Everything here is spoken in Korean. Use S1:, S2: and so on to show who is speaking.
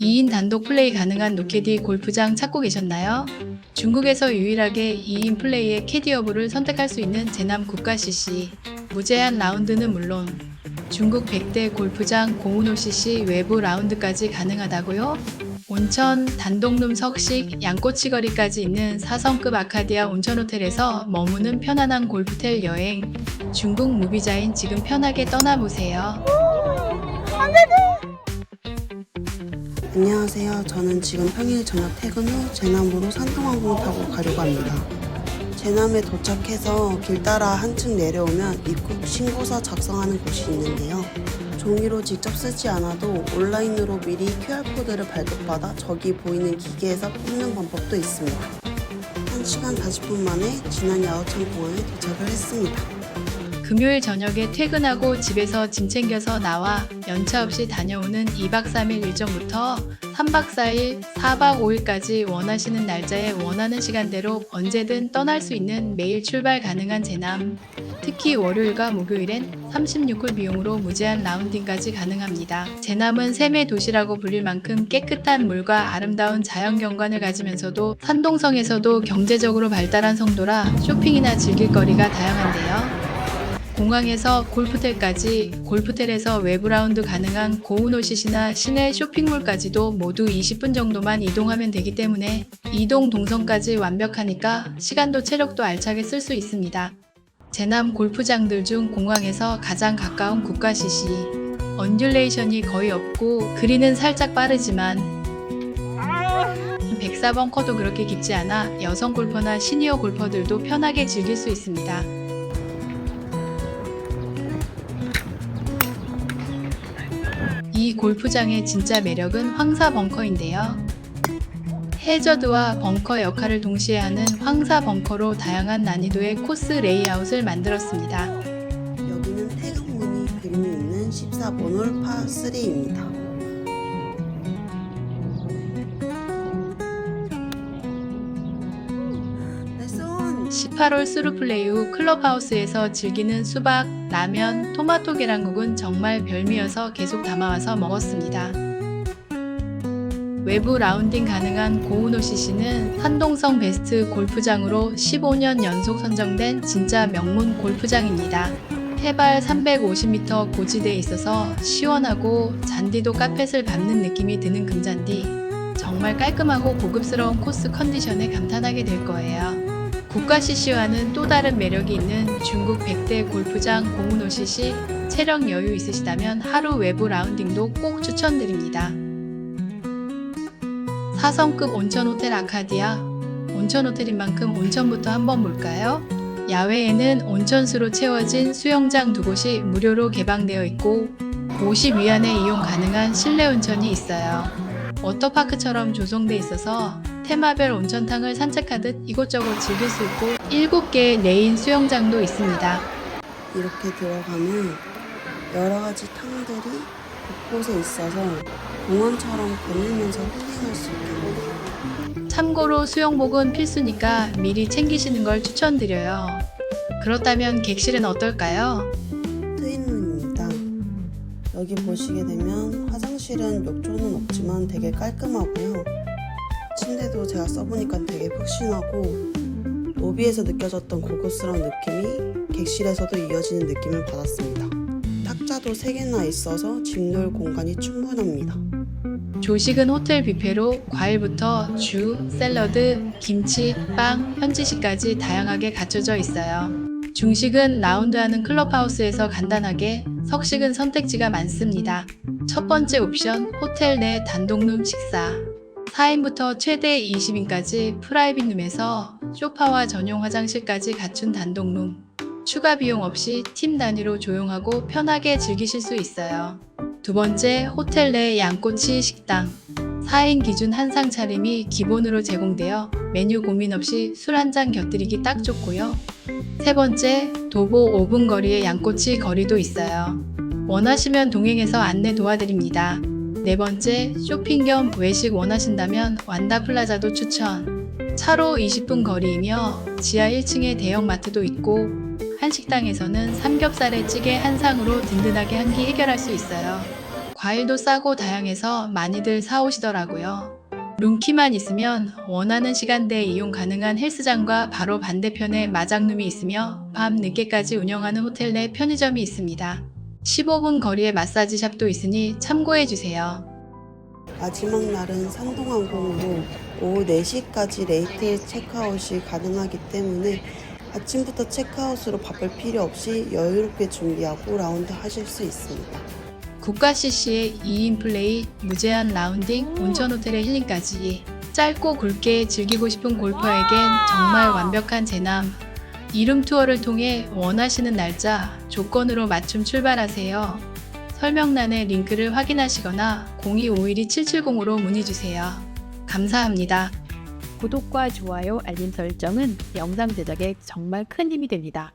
S1: 2인 단독 플레이 가능한 노캐디 골프장 찾고 계셨나요? 중국에서 유일하게 2인 플레이의 캐디어브를 선택할 수 있는 제남 국가 CC. 무제한 라운드는 물론 중국 100대 골프장 고은호 CC 외부 라운드까지 가능하다고요? 온천, 단독룸 석식, 양꼬치 거리까지 있는 4성급 아카디아 온천호텔에서 머무는 편안한 골프텔 여행. 중국 무비자인 지금 편하게 떠나보세요.
S2: 안녕하세요. 저는 지금 평일 저녁 퇴근 후 제남으로 산동항공 타고 가려고 합니다. 제남에 도착해서 길 따라 한층 내려오면 입국 신고서 작성하는 곳이 있는데요. 종이로 직접 쓰지 않아도 온라인으로 미리 QR코드를 발급받아 저기 보이는 기계에서 뽑는 방법도 있습니다. 1시간 40분 만에 지난 야오천 공항에 도착을 했습니다.
S1: 금요일 저녁에 퇴근하고 집에서 짐 챙겨서 나와 연차 없이 다녀오는 2박 3일 일정부터 3박 4일, 4박 5일까지 원하시는 날짜에 원하는 시간대로 언제든 떠날 수 있는 매일 출발 가능한 제남. 특히 월요일과 목요일엔 36홀 비용으로 무제한 라운딩까지 가능합니다. 제남은 샘의 도시라고 불릴 만큼 깨끗한 물과 아름다운 자연 경관을 가지면서도 산동성에서도 경제적으로 발달한 성도라 쇼핑이나 즐길 거리가 다양한데요. 공항에서 골프텔까지 골프텔에서 외부 라운드 가능한 고운 오시시나 시내 쇼핑몰까지도 모두 20분 정도만 이동하면 되기 때문에 이동 동선까지 완벽하니까 시간도 체력도 알차게 쓸 수 있습니다. 제남 골프장들 중 공항에서 가장 가까운 국가 CC. 언듈레이션이 거의 없고 그리는 살짝 빠르지만 104번 커도 그렇게 깊지 않아 여성 골퍼나 시니어 골퍼들도 편하게 즐길 수 있습니다. 이 골프장의 진짜 매력은 황사 벙커인데요. 해저드와 벙커 역할을 동시에 하는 황사 벙커로 다양한 난이도의 코스 레이아웃을 만들었습니다.
S2: 여기는 태극무늬 그림이 있는 14번 홀 파3입니다. 레슨!
S1: 18홀 스루플레이 후 클럽하우스에서 즐기는 수박, 라면, 토마토 계란국은 정말 별미여서 계속 담아와서 먹었습니다. 외부 라운딩 가능한 고운호 CC는 산동성 베스트 골프장으로 15년 연속 선정된 진짜 명문 골프장입니다. 해발 350m 고지대에 있어서 시원하고 잔디도 카펫을 밟는 느낌이 드는 금잔디. 정말 깔끔하고 고급스러운 코스 컨디션에 감탄하게 될 거예요. 국가 CC와는 또 다른 매력이 있는 중국 100대 골프장 고문호 CC 체력 여유 있으시다면 하루 외부 라운딩도 꼭 추천드립니다. 4성급 온천 호텔 아카디아 온천 호텔인 만큼 온천부터 한번 볼까요? 야외에는 온천수로 채워진 수영장 두 곳이 무료로 개방되어 있고 50위안에 이용 가능한 실내 온천이 있어요. 워터파크처럼 조성돼 있어서 테마별 온천탕을 산책하듯 이곳저곳 즐길 수 있고 7개의 레인 수영장도 있습니다.
S2: 이렇게 들어가면 여러 가지 탕들이 곳곳에 있어서 공원처럼 거닐면서 힐링할 수 있겠네요.
S1: 참고로 수영복은 필수니까 미리 챙기시는 걸 추천드려요. 그렇다면 객실은 어떨까요?
S2: 트윈룸입니다. 여기 보시게 되면 화장실은 욕조는 없지만 되게 깔끔하고요. 침대도 제가 써보니까 되게 푹신하고 로비에서 느껴졌던 고급스러운 느낌이 객실에서도 이어지는 느낌을 받았습니다. 탁자도 3개나 있어서 짐 놓을 공간이 충분합니다.
S1: 조식은 호텔 뷔페로 과일부터 주, 샐러드, 김치, 빵, 현지식까지 다양하게 갖춰져 있어요. 중식은 라운드하는 클럽하우스에서 간단하게, 석식은 선택지가 많습니다. 첫 번째 옵션, 호텔 내 단독룸 식사. 4인부터 최대 20인까지 프라이빗 룸에서 쇼파와 전용 화장실까지 갖춘 단독룸. 추가 비용 없이 팀 단위로 조용하고 편하게 즐기실 수 있어요. 두 번째, 호텔 내 양꼬치 식당. 4인 기준 한상 차림이 기본으로 제공되어 메뉴 고민 없이 술 한 잔 곁들이기 딱 좋고요. 세 번째, 도보 5분 거리의 양꼬치 거리도 있어요. 원하시면 동행해서 안내 도와드립니다. 네 번째, 쇼핑 겸 외식 원하신다면 완다 플라자도 추천. 차로 20분 거리이며 지하 1층에 대형 마트도 있고 한식당에서는 삼겹살에 찌개 한 상으로 든든하게 한 끼 해결할 수 있어요. 과일도 싸고 다양해서 많이들 사오시더라고요. 룸키만 있으면 원하는 시간대에 이용 가능한 헬스장과 바로 반대편에 마장룸이 있으며 밤 늦게까지 운영하는 호텔 내 편의점이 있습니다. 15분 거리에 마사지샵도 있으니 참고해 주세요.
S2: 마지막 날은 산동항공으로 오후 4시까지 레이트 체크아웃이 가능하기 때문에 아침부터 체크아웃으로 바쁠 필요 없이 여유롭게 준비하고 라운드 하실 수 있습니다.
S1: 국가 CC의 2인 플레이, 무제한 라운딩, 온천 호텔의 힐링까지 짧고 굵게 즐기고 싶은 골퍼에겐 정말 완벽한 제남. 이름 투어를 통해 원하시는 날짜, 조건으로 맞춤 출발하세요. 설명란에 링크를 확인하시거나 0251-770으로 문의주세요. 감사합니다.
S3: 구독과 좋아요, 알림 설정은 영상 제작에 정말 큰 힘이 됩니다.